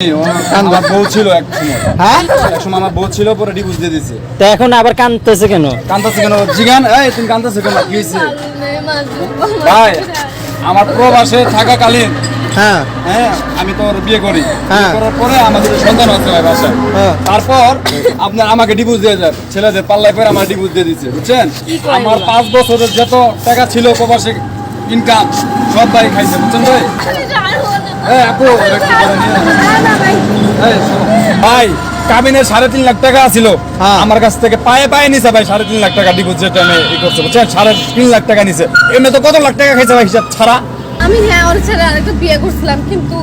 আমার বউ ছিল এক সময়। হ্যাঁ? এক সময় আমার বউ ছিল পরে ডিভোর্স দিয়ে দিছে। তো এখন আবার কান্দতেছে কেন? কান্দাছে কেন? জিগান এই তুমি কান্দাছে কেন? কি হয়েছে? ভাই আমার প্রবাসে থাকাকালীন হ্যাঁ। হ্যাঁ আমি তোর বিয়ে করি। হ্যাঁ। করার পরে আমাদের সন্তান আছে ভাই বাসায়। হ্যাঁ। তারপর আপনার আমাকে ডিভোর্স দিয়ে যায় ছেলেদের পাল্লায় পরে আমার ডিভোর্স দিয়ে দিচ্ছে বুঝছেন? আমার পাঁচ বছরের যত টাকা ছিল প্রবাসে ইনকাম সব ভাই খাইছে বুঝছেন ভাই? ভাই কাবিনের সাড়ে তিন লাখ টাকা ছিল হ্যাঁ। আমার কাছ থেকে পায়ে পায়ে নিছে ভাই সাড়ে তিন লাখ টাকা ডিপোজিট আমি ই করছে বুঝছেন? সাড়ে তিন লাখ টাকা নিছে। এমনি তো কত লাখ টাকা খাইছে ভাই হিসাব ছাড়া? আমি হ্যাঁ ওর ছেলে আরেকটা বিয়ে করছিলাম কিন্তু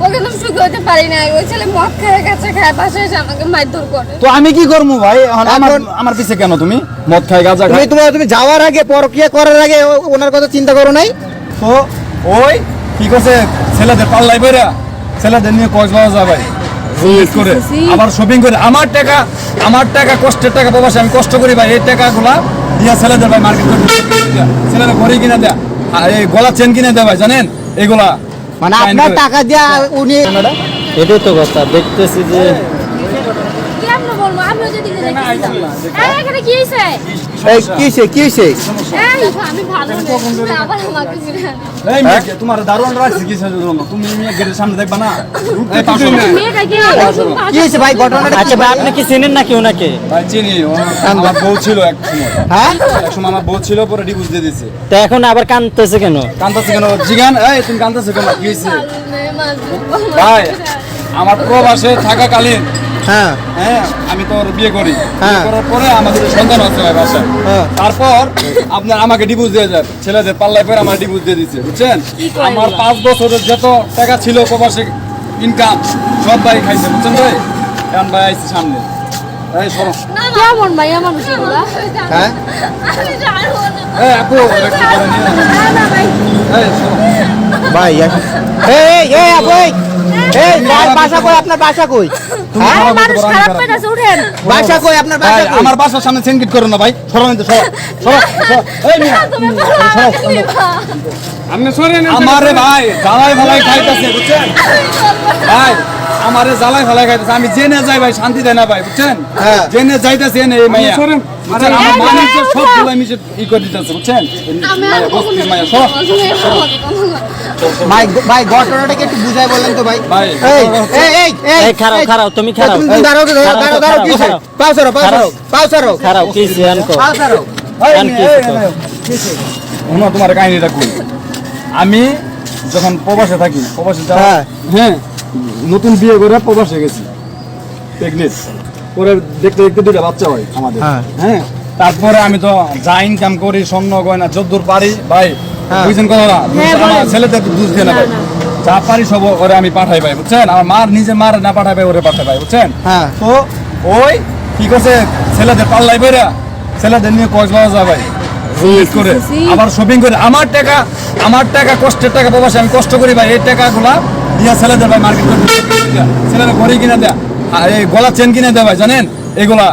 ওকে তো সুখী হতে পারি না ওই ছেলে মদ খায় কাছে খায় পাশে এসে আমাকে মারধর করে। তো আমি কি করব ভাই? এখন আমার আমার পিছে কেন তুমি? মদ খাই গাঁজা তুমি তোমার তুমি যাওয়ার আগে পরকিয়া করার আগে ও- ওনার কথা চিন্তা করো নাই? তো ওই কি করছে? ছেলেদের পাল্লাই বেরা ছেলেদের নিয়ে কক্সবাজার যায় ভাই? করে। আবার শপিং করে। আমার টাকা আমার টাকা কষ্টের টাকা প্রবাসে আমি কষ্ট করি ভাই। এই টাকাগুলা দিয়া ছেলেদের ভাই মার্কেট করে দিয়া। ছেলেদের ঘড়ি কিনে দেয়া। আর এই গলা চেন কিনে দেয় ভাই জানেন? এগুলা মানে আপনার টাকা দিয়া উনি এটাই তো কথা দেখতেছি যে কেমন বলব? আমিও যদি এখানে কি হয়েছে কিসে কিসে মেয়ে, তোমার দারোয়ান রাখছি কিসের জন্য তুমি মেয়ে গেটের সামনে দেখবা না? ভাই ঘটনাটা আচ্ছা ভাই আপনি কি চেনেন নাকি ওনাকে? ভাই চিনি। আমার বউ ছিল এক সময়। হ্যাঁ? এক সময় আমার বউ ছিল পরে ডিভোর্স দিয়ে দিছে। তো এখন আবার কান্দতেছে কেন? কান্দাছে কেন? জিগান এই তুমি কান্দাছে কেন? কি হয়েছে ভাই আমার প্রবাসে থাকাকালীন হ্যাঁ। হ্যাঁ আমি তোর বিয়ে করি। হ্যাঁ। করার পরে আমাদের সন্তান আছে ভাই বাসায়। হ্যাঁ। তারপর আপনার আমাকে ডিভোর্স দিয়ে যায়। ছেলেদের পাল্লায় পরে আমার ডিভোর্স দিয়ে দিচ্ছে বুঝছেন? আমার পাঁচ বছরের যত টাকা ছিল প্রবাসে ইনকাম সব ভাই খাইছে বুঝছেন ভাই? এখন ভাই আইছে সামনে। কেমন ভাই আমার হ্যাঁ? আপু ভাই। এই আপু এই বাসা কই? আপনার বাসা কই? হ্যাঁ? বাসা কই? আপনার ভাই বাসা কই? আমার বাসার সামনে সেনকিট করো না ভাই। সরো নিতে সরো সরো সরো। এই মিয়া। তুমি বলো আমারে ভাই জ্বালাই ফালাই খাইতেছে বুঝছেন? ভাই আমারে জ্বালাই ফালাই খাইতেছে। আমি জেনে যাই ভাই শান্তি দেয় না ভাই বুঝছেন? হ্যাঁ। জেনে যাইতেছে এনে এই মাইয়া। সব গুলাই মিশে ই করে দিতেছে বুঝছেন? আমি মাইয়া, সব। ভাই ভাই ঘটনাটাকে একটু বুঝাই বললেন তো ভাই। ভাই, এই এই এই খারাপ, খারাপ, তুমি খারাপ। তুমি দাঁড়াও দাঁড়াও দাঁড়াও কিসে পাও সরো পাও সরো। পাও সরো। খারাপ কি সিয়ান কো পাও সরো। কি? তোমার কাহিনীটা কই? আমি যখন প্রবাসে থাকি প্রবাসে যাওয়া হ্যাঁ। নতুন বিয়ে করে প্রবাসে গেছি। প্রেগনেন্ট পরে দেখতে দেখতে দুটা বাচ্চা হয় আমাদের। হ্যাঁ। হ্যাঁ? তারপরে আমি তো যা ইনকাম করি স্বর্ণ গয়না যদ্দূর পারি। ভাই হ্যাঁ। বুঝছেন কথা। ছেলেদের দুধ দিয়ে না ভাই। যা পারি সব ওরে আমি পাঠাই ভাই বুঝছেন? আমার মার নিজে মার না পাঠাই ভাই ওরে পাঠাই ভাই বুঝছেন? হ্যাঁ। তো ওই কি করছে? ছেলেদের পাল্লাই বেরা ছেলেদের নিয়ে কক্সবাজার যায় ভাই। Business করে। আবার শপিং করে। আমার টাকা আমার টাকা কষ্টের টাকা প্রবাসে আমি কষ্ট করি ভাই। এই টাকাগুলা দিয়া ছেলেদের ভাই মার্কেট করে ছেলেরা ঘরে কিনে দেয় আর এই গলা চেন কিনে দেয় ভাই জানেন? এগুলা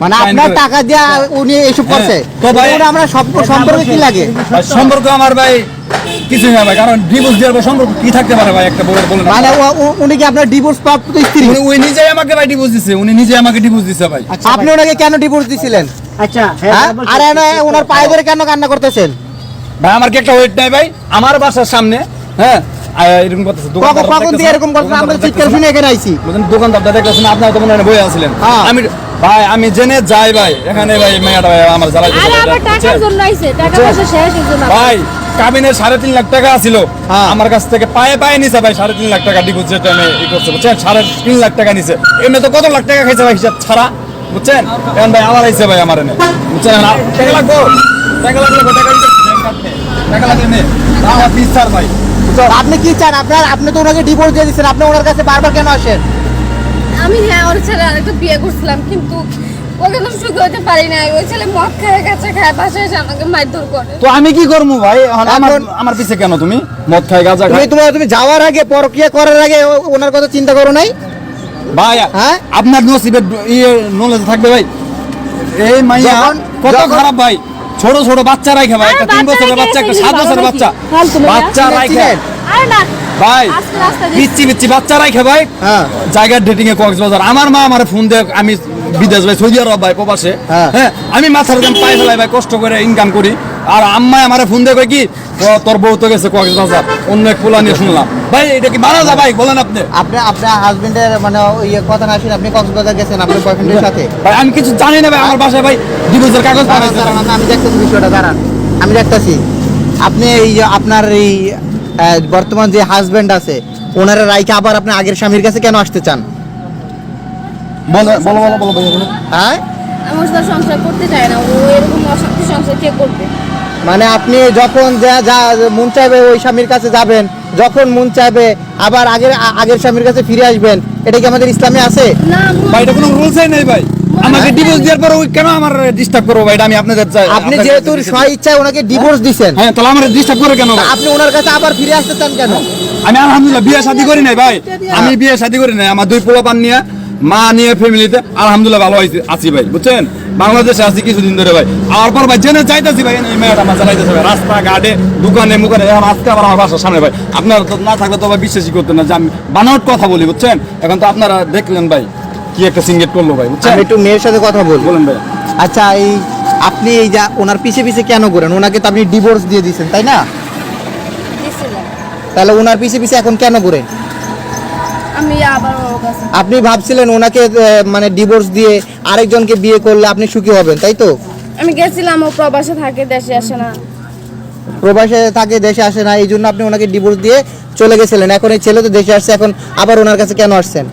মানে আপনার টাকা দিয়া উনি এসব করছে? তো ভাই- আমরা সব- সম্পর্কে কি লাগে? সম্পর্ক আমার ভাই কিছুই না ভাই কারণ ডিভোর্স দেওয়ার পর সম্পর্ক কি থাকতে পারে ভাই? একটা বউয়ের মানে উনি কি আপনার ডিভোর্স প্রাপ্ত স্ত্রী? উনি নিজেই আমাকে ভাই ডিভোর্স দিছে উনি নিজে আমাকে ডিভোর্স দিছে ভাই। আপনি ওনাকে কেন ডিভোর্স দিছিলেন? আচ্ছা হ্যাঁ আর ওনার পায়ে ধরে কেন কান্না করতেছেন? ভাই আমার কি একটা ওয়েট নাই ভাই? আমার বাসার সামনে হ্যাঁ? এরকম করতেছে কখন দোকানদার এরকম করতেছেন আমরা চিৎকার শুনে এখানে আইছি। বুঝলেন দোকানদারটা দেখতেছেন আপনারা তো মনে হয় বই আছিলেন। হ্যাঁ। আমি ভাই আমি জেনে যাই ভাই। এখানে ভাই মেয়েটা ভাই আমার জ্বালাই আরে আমার টাকার জন্য আইছে টাকা পয়সা শেষ এর জন্য ভাই কাবিনের সাড়ে তিন লাখ টাকা ছিল হ্যাঁ। আমার কাছ থেকে পায়ে পায়ে নিছে ভাই সাড়ে তিন লাখ টাকা ডিপোজিট আমি ই করছে বুঝছেন? সাড়ে তিন লাখ টাকা নিছে। এমনি তো কত লাখ টাকা খাইছে ভাই হিসাব ছাড়া বুঝছেন? এখন ভাই আমার আইছে ভাই আমার এনে বুঝছেন? আর টাকা লাগবো? টাকা লাগবে টাকা কাটতে। টাকা লাগবে নে আমার বিশ স্যার ভাই। আপনি কি চান? আপনার আপনি তো ওনাকে ডিভোর্স দিয়ে দিচ্ছেন আপনি ওনার কাছে বারবার কেন আসেন? আমি হ্যাঁ ওর ছেলে আরেকটা বিয়ে করছিলাম কিন্তু ওকে তো সুখী হতে পারি না ওই ছেলে মদ খায় কাছে খায় পাশে এসে আমাকে মারধর করে। তো আমি কি করব ভাই? আমার আমার পিছে কেন তুমি? মদ গাঁজা তুমি খাই তোমার তুমি যাওয়ার আগে পরকিয়া করার আগে ওনার কথা চিন্তা করো নাই? ভাই হ্যাঁ? আপনার নসিবের ইয়ে নলেজ থাকবে ভাই। এই মাইয়া কত খারাপ ভাই। ছোট ছোট বাচ্চা রাখে ভাই একটা তিন বছরের বাচ্চা একটা সাত বছরের বাচ্চা। বাচ্চা রাখে? আরে না ভাই। পিচ্ছি পিচ্ছি বাচ্চারাই খে ভাই। হ্যাঁ। জায়গার ডেটিং এ কক্সবাজার। আমার মা আমার ফোন দিয়ে আমি বিদেশ ভাই সৌদি আরব ভাই প্রবাসে। হ্যাঁ। হ্যাঁ আমি মাথার দাম পাই ফেলাই ভাই কষ্ট করে ইনকাম করি। আর আম্মাই আমার ফোন দিয়ে কি তোর বউ তো গেছে কক্সবাজার অন্য এক পোলা নিয়ে শুনলাম। ভাই এটা কি মারা যা ভাই? বলেন আপনি। আপনি আপনার হাজবেন্ডের মানে ইয়ে কথা না শুনে আপনি কক্সবাজার গেছেন আপনার বয়ফ্রেন্ডের সাথে? ভাই আমি কিছু জানি না ভাই আমার বাসায় ভাই ডিভোর্সের কাগজ আমি দেখতেছি বিষয়টা দাঁড়ান। আমি দেখতেছি। আপনি এই যে আপনার এই বর্তমান যে হাজবেন্ড আছে ওনারা রাইকে আবার আপনি আগের স্বামীর কাছে কেন আসতে চান? বলো বলো বলো বলো হ্যাঁ? আমি ওর সাথে সংসার করতে চাই না ও এরকম অশান্তি সংসার কে করবে? মানে আপনি যখন যা যা মন চাইবে ওই স্বামীর কাছে যাবেন যখন মন চাইবে আবার আগের আগের স্বামীর কাছে ফিরে আসবেন এটা কি আমাদের ইসলামে আছে? না ভাই এটা কোনো রুলসই নাই ভাই। আমাকে ডিভোর্স দেওয়ার পর ওই কেন আমার ডিস্টার্ব করব ভাই? আমি আপনাদের চাই আপনি যেহেতু স্ব ইচ্ছায় ওনাকে ডিভোর্স দিছেন। হ্যাঁ তাহলে আমার ডিস্টার্ব করে কেন? আপনি ওনার কাছে আবার ফিরে আসতে চান কেন? আমি আলহামদুলিল্লাহ বিয়ে শাদী করি নাই ভাই। আমি বিয়ে শাদী করি নাই। আমার দুই পোলা পান নিয়ে মা নিয়ে ফ্যামিলিতে আলহামদুলিল্লাহ ভালো আছি- আছি ভাই বুঝছেন? বাংলাদেশে আছি কিছুদিন ধরে ভাই। আর পর ভাই জেনে চাইতেছি ভাই এই মেয়েটা আমার চালাইতেছে ভাই রাস্তা ঘাটে দোকানে মুখানে এখন আজকে আবার আমার বাসার সামনে ভাই। আপনারা তো না থাকলে তো ভাই বিশ্বাসই করতেন না যে আমি বানাওয়ার কথা বলি বুঝছেন? এখন তো আপনারা দেখলেন ভাই কি একটা সিঙ্গেট করল ভাই বুঝছেন? আমি একটু মেয়ের সাথে কথা বলব বলেন ভাই। আচ্ছা এই আপনি এই যা ওনার পিছে পিছে কেন করেন? ওনাকে তো আপনি ডিভোর্স দিয়ে দিয়েছেন তাই না? তাহলে ওনার পিছে পিছে এখন কেন করেন? আমি আবার ওর কাছে আপনি ভাবছিলেন ওনাকে মানে ডিভোর্স দিয়ে আরেকজনকে বিয়ে করলে আপনি সুখী হবেন তাই তো? আমি গেছিলাম ও প্রবাসে থাকে দেশে আসে না। প্রবাসে থাকে দেশে আসে না এই জন্য আপনি ওনাকে ডিভোর্স দিয়ে চলে গেছিলেন। এখন এই ছেলে তো দেশে আসছে এখন আবার ওনার কাছে কেন আসছেন?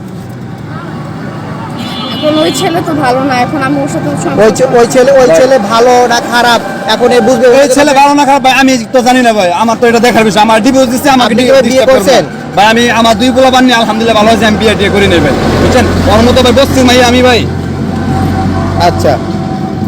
এখন ওই ছেলে তো ভালো না এখন আমি ওর সাথে ওই ওই ছেলে ওই ছেলে ভালো না খারাপ? এখন এ বুঝবে ওই ছেলে ভালো না খারাপ ভাই আমি তো জানি না ভাই। আমার তো এটা দেখার বিষয়। আমার ডিভোর্স দিচ্ছে আমাকে আপনি ডিভোর্স কি বিয়ে করছেন? ভাই আমি আমার দুই পোলা বান্নি আলহামদুলিল্লাহ ভালো আছে আমি বিয়ে টিয়ে করি নাই ভাই। বুঝছেন? ওর মতো ভাই বসছি ভাই আমি ভাই। আচ্ছা।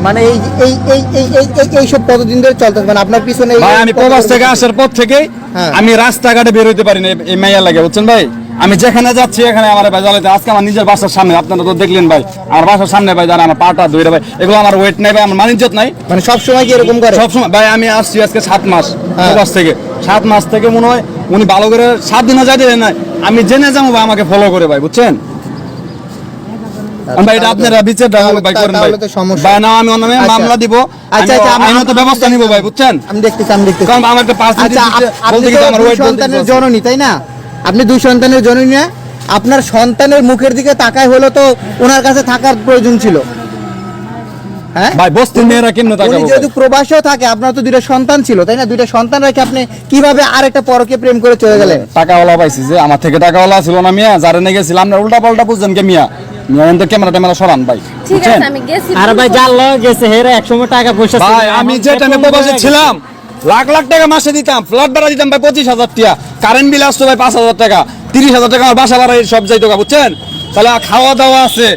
মানে এই এই এই এই এই এই- এইসব কতদিন ধরে চলতেছে? মানে আপনার পিছনে ভাই আমি প্রবাস থেকে আসার পর থেকে হ্যাঁ। আমি রাস্তাঘাটে বের হইতে পারি না এই- এই মাইয়া লাগে বুঝছেন ভাই? আমি যেখানে যাচ্ছি এখানে আমার ভাই জ্বালাতে আজকে আমার নিজের বাসার সামনে আপনারা তো দেখলেন ভাই। আমার বাসার সামনে ভাই যারা আমার পাটা ধরে ভাই এগুলো আমার ওয়েট নাই ভাই আমার মানিজ্যত নাই। মানে সব সময় কি এরকম করে? সবসময় ভাই আমি আসছি আজকে সাত মাস হ্যাঁ। প্রবাস থেকে। সাত মাস থেকে মনে হয় উনি ভালো করে সাত দিনও যাইতে দেন নাই। আমি জেনে যাব ভাই আমাকে ফলো করে ভাই বুঝছেন? ভাই এটা আপনারা বিচার ভাই করেন ভাই। তাহলে তো সমস্যা। ভাই না আমি নামে আচ্ছা। মামলা দিব। আচ্ছা, আচ্ছা, আমি- আইনত ব্যবস্থা নিব ভাই বুঝছেন? আমি দেখতেছি আমি দেখতেছি। কারণ আমার একটা আচ্ছা আপ- আপনি বলতে তো আমার ওয়েট সন্তানের জননী তাই না? আপনি দুই সন্তানের জননী না আপনার সন্তানের মুখের দিকে তাকায় হলো তো ওনার কাছে থাকার প্রয়োজন ছিল। হ্যাঁ? ভাই বস্তির মেয়েরা কেমনে তাকাবো যেহেতু প্রবাসেও থাকে আপনার তো দুইটা সন্তান ছিল তাই না? দুইটা সন্তান রেখে আপনি কীভাবে আরেকটা পরকে প্রেম করে চলে গেলেন? টাকাওয়ালা পাইছি যে আমার থেকে টাকাওয়ালা ছিল না মিয়া যারা নিয়ে গেছিলাম না উল্টা পাল্টা বুঝছেন কে মিয়া? মিয়া এনতে ক্যামেরা ভাই ঠিক আছে আমি আর ভাই যার লগে গেছে হেরা একসময় টাকা পয়সা ছিল ভাই না, আমি যে টাইমে প্রবাসে ছিলাম লাখ লাখ টাকা মাসে দিতাম ফ্ল্যাট ভাড়া দিতাম ভাই পঁচিশ হাজার টাকা কারেন্ট বিল আসতো ভাই পাঁচ হাজার টাকা তিরিশ হাজার টাকা আমার বাসা ভাড়া সব যাইতো টাকা বুঝছেন? তাহলে খাওয়া দাওয়া আছে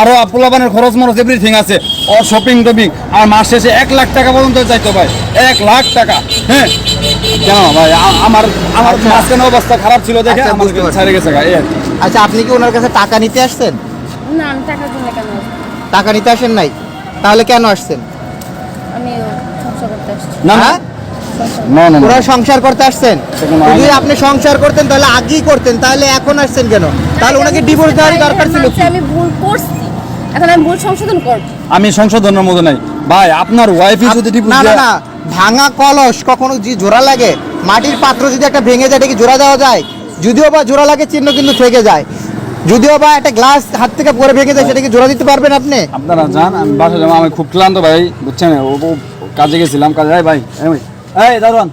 আরও পোলাপানের খরচ মরচ এভরিথিং আছে ও শপিং টপিং আর মাস শেষে এক লাখ টাকা পর্যন্ত চাইতো ভাই এক লাখ টাকা হ্যাঁ? কেন ভাই আমার আমার মাঝখানে অবস্থা খারাপ ছিল দেখে আচ্ছা, আমার বুঝতে ছেড়ে গেছে কি। আচ্ছা আপনি কি ওনার কাছে টাকা নিতে আসছেন? না আমি টাকার জন্য কেন? টাকা নিতে আসেন নাই? তাহলে কেন আসছেন? আমি সংসার করতে আসছি। না না? সংসার না। ওরা সংসার করতে আসছেন। যদি আপনি সংসার করতেন তাহলে আগেই করতেন তাহলে এখন আসছেন কেন? তাহলে ওনাকে ডিভোর্স দেওয়ার দরকার ছিল আমি ভুল করছি। এখন আমি ভুল সংশোধন করব। আমি সংশোধনের মধ্যে নাই। ভাই আপনার ওয়াইফই যদি ডিভোর্স না না ভাঙা কলস কখনো যে জোড়া লাগে। মাটির পাত্র যদি একটা ভেঙে যায় এটা কি জোড়া দেওয়া যায়? যদিও বা জোড়া লাগে চিহ্ন কিন্তু থেকে যায়। যদিও বা একটা গ্লাস হাত থেকে পরে ভেঙে যায় সেটা কি জোড়া দিতে পারবেন আপনি? আপনারা যান আমি বাসা যাব। আমি খুব ক্লান্ত ভাই বুঝছেন? ও ও কাজে গেছিলাম কাজে ভাই ভাই, এই দারোয়ান